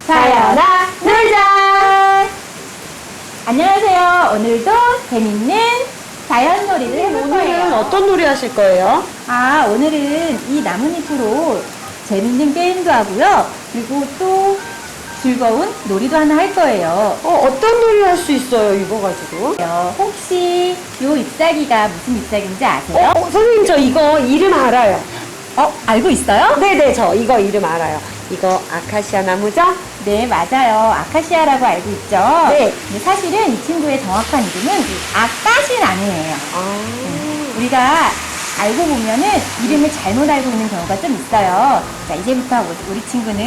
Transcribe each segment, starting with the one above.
사연아 놀자! 안녕하세요. 오늘도 재밌는 자연놀이를 해볼 오늘은 거예요. 어떤 놀이 하실 거예요? 아, 오늘은 이 나뭇잎으로 재밌는 게임도 하고요. 그리고 또 즐거운 놀이도 하나 할 거예요. 어, 어떤 놀이 할 수 있어요, 이거 가지고? 어, 혹시 요 잎사귀가 무슨 잎사귀인지 아세요? 어, 선생님, 저 이거 이름 알아요. 어, 알고 있어요? 네네, 저 이거 이름 알아요. 이거 아카시아 나무죠? 네, 맞아요. 아카시아라고 알고 있죠? 네. 근데 사실은 이 친구의 정확한 이름은 아까시나무예요. 아, 우리가 알고 보면은 이름을 잘못 알고 있는 경우가 좀 있어요. 자, 이제부터 우리 친구는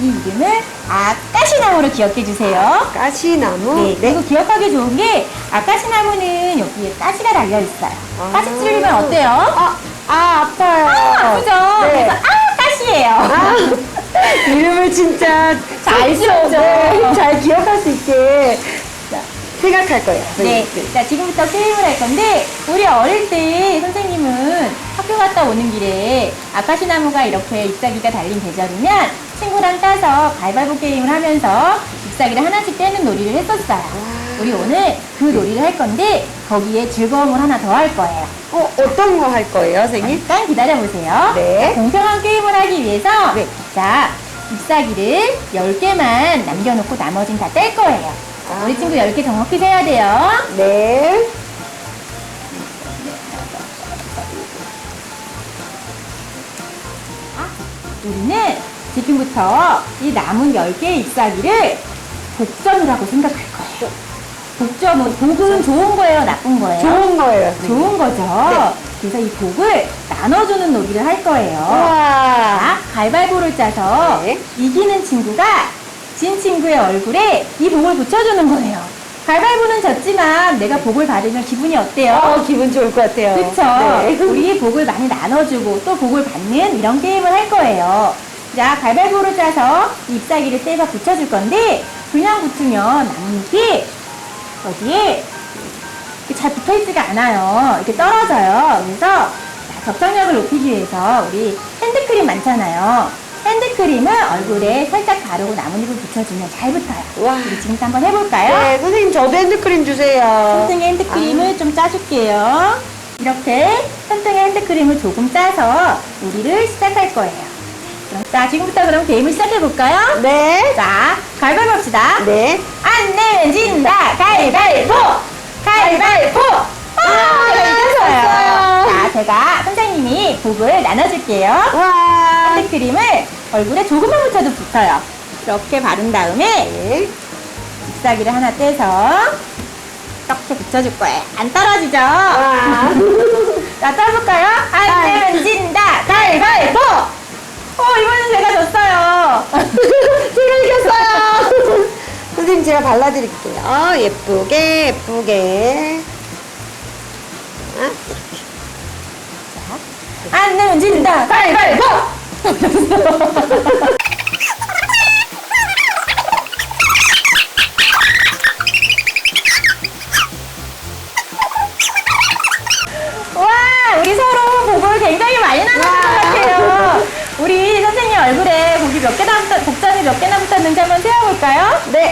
이 이름을 아까시나무로 기억해 주세요. 가시나무? 네, 그리고 기억하기 좋은 게 아까시나무는 여기에 가시가 달려 있어요. 아. 가시 찔리면 어때요? 아, 아, 아파요. 아프죠? 네. 그래서 아, 가시예요. 아, 이름을 진짜 잘 지었죠? 네, 잘 기억할 수 있게 자, 생각할 거예요. 네. 선생님. 자, 지금부터 게임을 할 건데, 우리 어릴 때 선생님은 학교 갔다 오는 길에 아카시나무가 이렇게 잎사귀가 달린 계절이면 친구랑 따서 가위바위보 게임을 하면서 잎사귀를 하나씩 떼는 놀이를 했었어요. 우리 오늘 그 놀이를 할 건데, 거기에 즐거움을 하나 더 할 거예요. 어, 어떤 거 할 거예요, 선생님? 잠깐 기다려보세요. 네. 자, 공평한 게임을 하기 위해서, 네. 자, 잎사귀를 10개만 남겨놓고 나머지는 다뗄 거예요. 아. 우리 친구 10개 정확히 세야 돼요. 네. 우리는 지금부터 이 남은 10개의 잎사귀를 복점이라고 생각할 거예요. 복점은, 복은 좋은 거예요, 나쁜 거예요? 좋은 거예요. 선생님. 좋은 거죠. 네. 그래서 이 복을 나눠주는 놀이를 할 거예요. 자, 가위바위보를 짜서 네. 이기는 친구가 진 친구의 얼굴에 이 복을 붙여주는 거예요. 가위바위보는 졌지만 내가 복을 받으면 기분이 어때요? 어, 기분 좋을 것 같아요. 그쵸? 네. 우리 복을 많이 나눠주고 또 복을 받는 이런 게임을 할 거예요. 자, 가위바위보를 짜서 잎사귀를 떼서 붙여줄 건데, 그냥 붙으면 나뭇잎이 어디에 이렇게 잘 붙어있지가 않아요. 이렇게 떨어져요. 그래서 자, 접착력을 높이기 위해서 우리 핸드크림 많잖아요. 핸드크림을 얼굴에 살짝 바르고 나뭇잎을 붙여주면 잘 붙어요. 와. 우리 지금부터 한번 해볼까요? 네, 선생님 저도 핸드크림 주세요. 손등에 핸드크림을 좀 짜줄게요. 이렇게 손등에 핸드크림을 조금 짜서 우리를 시작할 거예요. 자, 지금부터 그럼 게임을 시작해볼까요? 네. 자, 가위바위보 합시다. 네. 안 내면 진다! 가위바위보! 가위바위보! 아, 제가 이겼어요. 자, 제가 선생님이 복을 나눠줄게요. 와. 핸드크림을 얼굴에 조금만 묻혀도 붙어요. 이렇게 바른 다음에 네. 잎사귀를 하나 떼서 이렇게 붙여줄 거예요. 안 떨어지죠? 와. 자, 떠볼까요? 안 내면 진다! 가위바위보! 어, 이번엔 제가 졌어요. 제가 이겼어요. 선생님 제가 발라드릴게요. 어, 예쁘게 예쁘게. 아, 안 내면 진다! 가위바위보!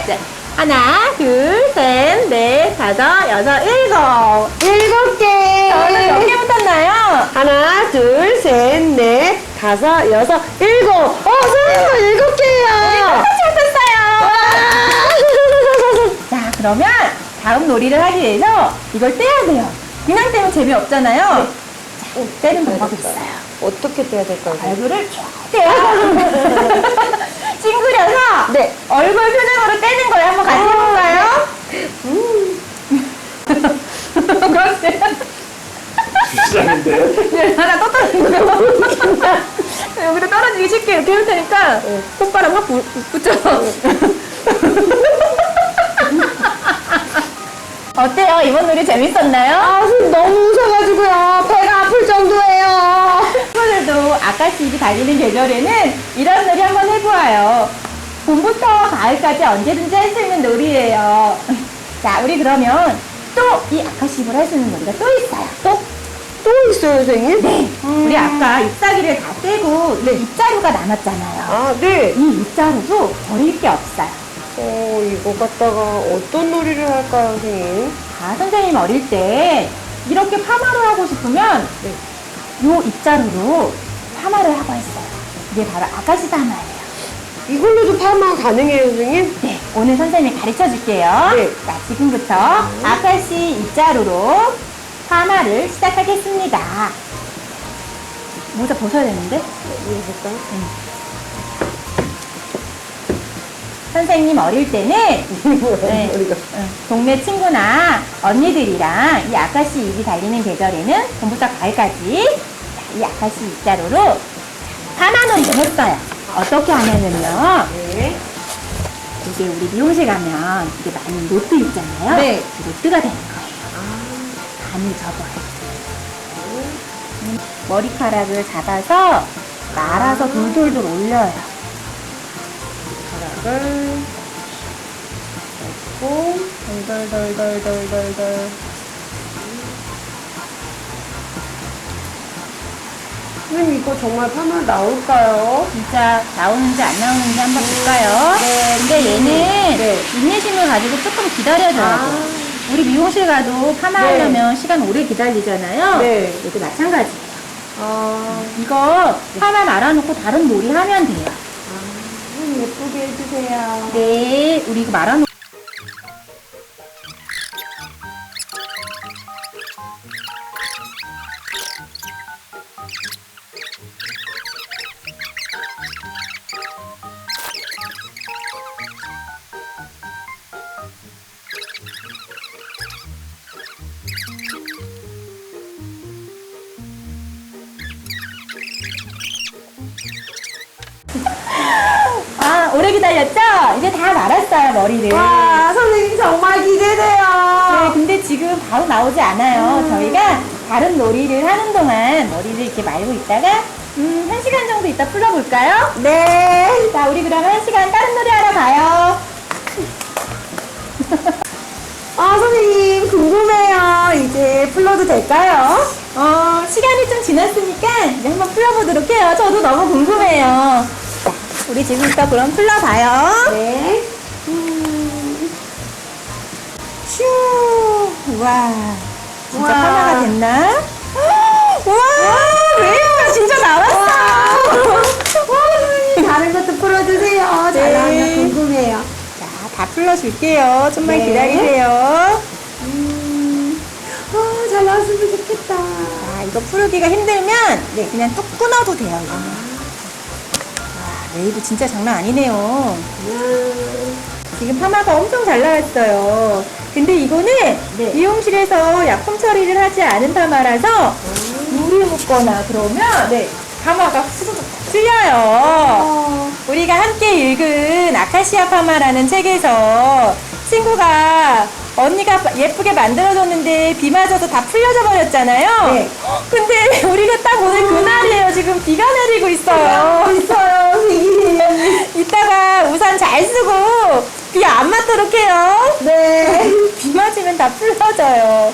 네. 하나, 둘, 셋, 넷, 다섯, 여섯, 일곱. 일곱 개. 저는 몇개 붙었나요? 하나, 둘, 셋, 넷, 다섯, 여섯, 일곱. 어, 선생님도 일곱 개예요. 똑같이 붙었어요. 자, 그러면 다음 놀이를 하기 위해서 이걸 떼야 돼요. 그냥 떼면 재미없잖아요. 자, 떼는 방법이 있어요. 어떻게 떼야 될까요? 얼굴을 쭉 떼요. 찡그려서 네. 얼굴 표정으로 떼는 거예요. 한번 같이 해볼까요? 그렇지. 비싼데요? 네, 하나 또 떨어지는 거. 여기다 떨어지기 쉽게 이렇게 할 테니까 콧바람 확 부, 붙여. 어때요? 이번 놀이 재밌었나요? 아, 선생님 너무 웃어가지고요. 배가 아플 정도예요. 친구들도 아까씨이 달리는 계절에는 이런 놀이 한번 해보아요. 봄부터 가을까지 언제든지 할 수 있는 놀이예요. 자, 우리 그러면 또 이 아카시입을 할 수 있는 놀이가 또 있어요. 또? 또 있어요, 선생님? 네. 음. 우리 아까 잎사귀를 다 떼고 네. 잎자루가 남았잖아요. 아, 네. 이 잎자루도 버릴 게 없어요. 어, 이거 갖다가 어떤 놀이를 할까요, 선생님? 아, 선생님 어릴 때 이렇게 파마를 하고 싶으면 네. 요 잎자루로 파마를 하고 했어요. 이게 바로 아가씨 파마예요. 이걸로도 파마 가능해요, 선생님? 네, 오늘 선생님이 가르쳐 줄게요. 네. 자, 지금부터 아가씨 잎자루로 파마를 시작하겠습니다. 모자 벗어야 되는데? 이거 볼까요? 선생님 어릴 때는 네. 우리가. 응, 동네 친구나 언니들이랑 이 아카시 잎이 달리는 계절에는 봄부터 가을까지 자, 이 아카시 잎자루로 파마놀이를 했어요. 어떻게 하냐면요. 네. 이게 우리 미용실 가면 이게 많이 노트 있잖아요. 네. 그 노트가 되는 거예요. 간을 접어요. 음, 머리카락을 잡아서 말아서 돌돌돌 올려요. 가락을 넣고, 돌돌돌돌돌돌돌. 선생님, 이거 정말 파마 나올까요? 진짜 나오는지 안 나오는지 한번 볼까요? 네. 근데 얘는 네. 인내심을 가지고 조금 기다려줘야 돼. 아. 우리 미용실 가도 파마하려면 시간 오래 기다리잖아요. 네. 얘도 마찬가지예요. 아, 이거 파마 말아놓고 다른 놀이 하면 돼요. 예쁘게 해주세요. 네, 우리 이거 말아놓 기다렸죠? 이제 다 말았어요, 머리를. 와, 선생님 정말 네, 기대돼요. 근데 지금 바로 나오지 않아요. 음. 저희가 다른 놀이를 하는 동안 머리를 이렇게 말고 있다가, 음, 한 시간 정도 있다 풀러볼까요? 네. 자, 우리 그러면 한 시간 다른 놀이 하러 가요. 아, 선생님 궁금해요. 이제 풀러도 될까요? 어, 시간이 좀 지났으니까 이제 한번 풀러보도록 해요. 저도 너무 궁금해요. 자, 우리 지금부터 그럼 풀러봐요. 네. 슈! 와, 진짜. 파마가 됐나? 와, 왜요? 진짜 나왔어! 와, 선생님 다른 것도 풀어주세요. 잘 네. 나왔나 궁금해요. 자, 다 풀러줄게요. 좀만 네. 기다리세요. 음, 아, 잘 나왔으면 좋겠다. 자, 이거 풀기가 힘들면 네, 그냥 뚝 끊어도 돼요. 와, 웨이브 진짜 장난 아니네요. 음, 지금 파마가 엄청 잘 나왔어요. 근데 이거는 네. 미용실에서 약품 처리를 하지 않은 파마라서 물을 묻거나 그러면 네, 파마가 후두둑 틀려요. 어, 우리가 함께 읽은 아카시아 파마라는 책에서 친구가 언니가 예쁘게 만들어줬는데 비 맞아서 다 풀려져 버렸잖아요. 네. 근데 우리가 딱 오늘 그날이에요. 지금 비가 내리고 있어요. 있어요, 선생님. 이따가 우산 잘 쓰고 비 안 맞도록 해요. 네. 비 맞으면 다 풀려져요.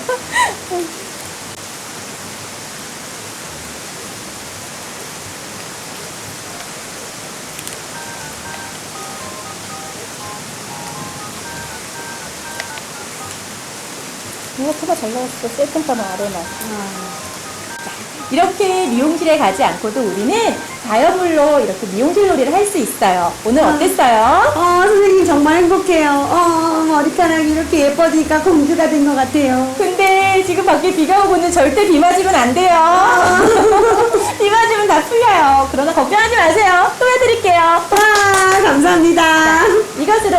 생각보다 잘 나왔어. 셀프 파마 아로마. 이렇게 미용실에 가지 않고도 우리는 자연물로 이렇게 미용실 놀이를 할 수 있어요. 오늘 어땠어요? 어, 선생님 정말 행복해요. 어, 머리카락이 이렇게 예뻐지니까 공주가 된 것 같아요. 근데 지금 밖에 비가 오고 있는 절대 비 맞으면 안 돼요. 비 맞으면 다 풀려요. 그러나 걱정하지 마세요. 또 해드릴게요. 와, 감사합니다. 이것으로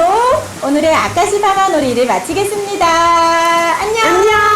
오늘의 아까시 파마 놀이를 마치겠습니다. 안녕. 안녕.